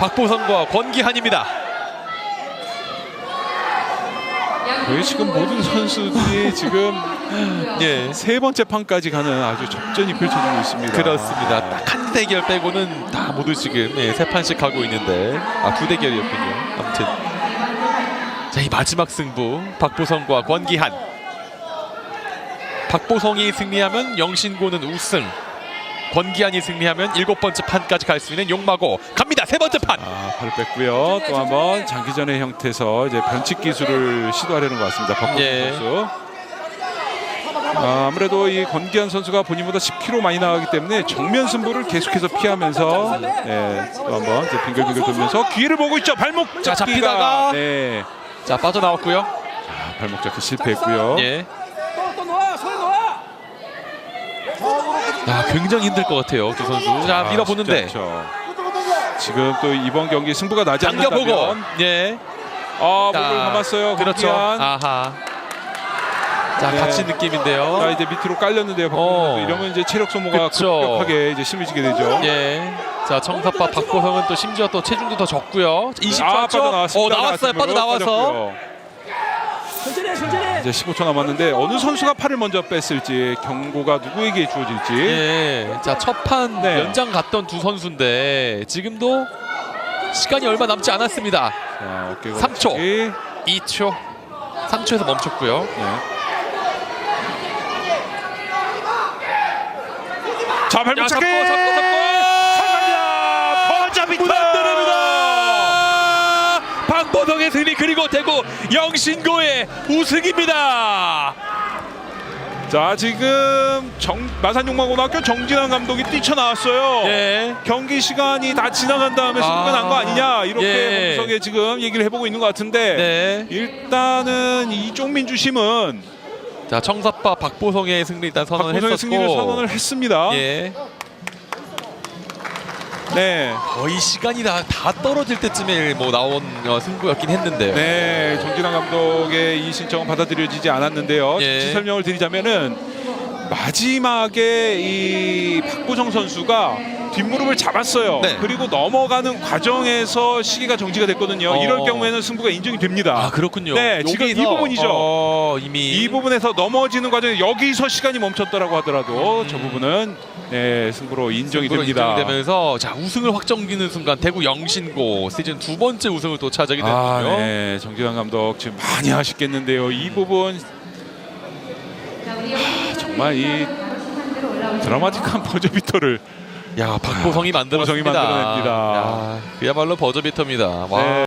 박보성과 권기한입니다. 거의 지금 모든 선수들이 지금 예. 세 번째 판까지 가는 아주 접전이 펼쳐지고 있습니다. 그렇습니다. 딱 한 대결 빼고는 다 모두 지금 예, 세 판씩 가고 있는데 아 두 대결이었군요. 아무튼 자 이 마지막 승부 박보성과 권기한. 박보성이 승리하면 영신고는 우승. 권기한이 승리하면 일곱 번째 판까지 갈 수 있는 용마고 갑니다. 세 번째 판. 아, 팔을 뺐고요. 또 한번 장기전의 형태에서 이제 변칙 기술을 시도하려는 것 같습니다. 박보성 예. 선수. 아, 아무래도 이 권기한 선수가 본인보다 10kg 많이 나가기 때문에 정면 승부를 계속해서 피하면서 예, 또 한번 이제 빙글빙글 돌면서 기회를 보고 있죠. 발목 자, 잡기가 잡히다가 네. 자 빠져나왔고요. 아, 발목 잡기 실패했고요. 예. 야 굉장히 힘들 것 같아요 두 선수. 자 아, 밀어보는데 쉽지 않죠. 지금 또 이번 경기 승부가 나지 당겨보고 않는다면 예. 아, 자, 목을 감았어요. 그렇죠. 권기한. 아하. 자 네. 같이 느낌인데요. 자 이제 밑으로 깔렸는데요. 박보성 어. 이러면 이제 체력 소모가 그쵸. 급격하게 이제 심해지게 되죠. 예. 자 청사파 박보성은 또 심지어 또 체중도 더 적고요. 20초. 아, 빠져나왔습니다. 어 나왔어요. 빠져 나와서. 빠졌고요. 이제 15초 남았는데 어느 선수가 팔을 먼저 뺐을지 경고가 누구에게 주어질지 예. 자 첫판 네. 연장 갔던 두 선수인데 지금도 시간이 얼마 남지 않았습니다. 자, 어깨가 삼 초. 붙이기. 2초. 3초에서 멈췄고요. 네. 자 발목 야, 잡기 잡고, 잡고, 잡고! 상관이야 버자비터 무난드립니다. 박보성의 승리 그리고 대구 영신고의 우승입니다. 자 지금 정, 마산용마고등학교 정진환 감독이 뛰쳐나왔어요 예. 경기 시간이 다 지나간 다음에 승부가 아. 난거 아니냐 이렇게 예. 몸석에 지금 얘기를 해보고 있는 것 같은데 네. 일단은 이종민 주 심은 자 청사파 박보성의 승리 일단 선언을 박보성의 승리를 선언을 했습니다. 예. 네, 거의 시간이 다, 다 떨어질 때쯤에 뭐 나온 어, 승부였긴 했는데요. 네 정진환 감독의 이 신청은 받아들여지지 않았는데요. 예. 지 설명을 드리자면은 마지막에 이 박보성 선수가 뒷무릎을 잡았어요. 네. 그리고 넘어가는 과정에서 시기가 정지가 됐거든요. 어. 이럴 경우에는 승부가 인정이 됩니다. 아 그렇군요. 네, 지금 이 여기서, 부분이죠. 어, 이미 이 부분에서 넘어지는 과정에 여기서 시간이 멈췄다라고 하더라도 음. 저 부분은 네, 승부로 인정이 승부로 됩니다. 인정되면서 자 우승을 확정짓는 순간 대구 영신고 시즌 두 번째 우승을 또 차지하게 아. 네. 정진환 감독 지금 많이 아쉽겠는데요. 이 부분 하, 정말 이 드라마틱한 버저비터를 야 박보성이. 박보성이 만들어냅니다. 야, 그야말로 버저비터입니다. 와. 네.